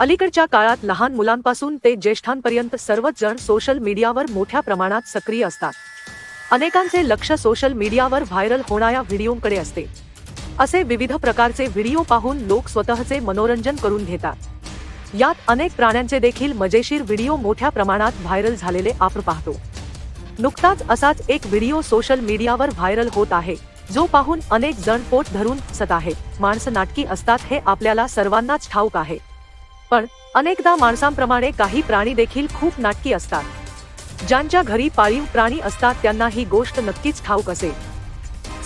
अलीकडच्या काळात लहान मुलांपासून ते ज्येष्ठांपर्यंत सर्वच जण सोशल मीडियावर मोठ्या प्रमाणात सक्रिय असतात. अनेकांचे लक्ष सोशल मीडियावर व्हायरल होणाऱ्या व्हिडिओकडे असते. असे विविध प्रकारचे व्हिडिओ पाहून लोक स्वतःचे मनोरंजन करून घेतात. यात अनेक प्राण्यांचे देखील मजेशीर व्हिडिओ मोठ्या प्रमाणात व्हायरल झालेले आपण पाहतो. नुकताच असाच एक व्हिडिओ सोशल मीडियावर व्हायरल होत आहे जो पाहून अनेक जण पोट धरून सत आहेत. माणसं नाटकी असतात हे आपल्याला सर्वांनाच ठाऊक आहे. पण अनेकदा माणसांप्रमाणे काही प्राणी देखील खूप नाटकी असतात. ज्यांच्या घरी पाळीव प्राणी असतात त्यांना ही गोष्ट नक्कीच ठाऊक असेल.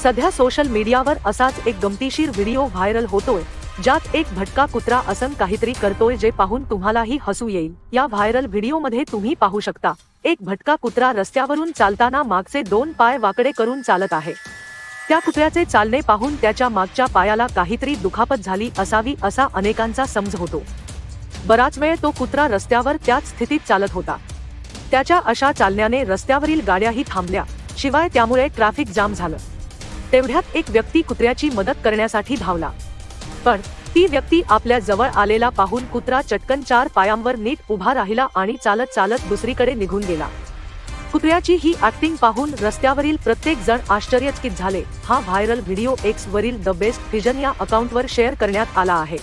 सध्या सोशल मीडियावर असाच एक गमतीशीर व्हिडिओ व्हायरल होतोय ज्यात एक भटका कुत्रा असं काहीतरी करतोय जे पाहून तुम्हालाही हसू येईल. या व्हायरल व्हिडिओमध्ये तुम्ही पाहू शकता एक भटका कुत्रा रस्त्यावरून चालताना मागचे दोन पाय वाकडे करून चालत आहे. त्या कुत्र्याचे चालणे पाहून त्याच्या मागच्या पायाला काहीतरी दुखापत झाली असावी असा अनेकांचा समज होतो. बराच वेळ तो कुत्रा रस्त्यावर त्याच स्थितीत चालत होता. त्याच्या अशा चालण्याने रस्त्यावरील गाड्याही थांबल्या शिवाय त्यामुळे ट्रॅफिक जाम झालं. तेवढ्यात एक व्यक्ती कुत्र्याची मदत करण्यासाठी धावला. पण ती व्यक्ती आपल्या जवळ आलेला पाहून कुत्रा चटकन चार पायांवर नीट उभा राहिला आणि चालत चालत दुसरीकडे निघून गेला. कुत्र्याची ही ऍक्टिंग पाहून रस्त्यावरील प्रत्येक जण आश्चर्यचकित झाले. हा व्हायरल व्हिडिओ एक्स वरील द बेस्ट व्हिजन या अकाउंटवर शेअर करण्यात आला आहे.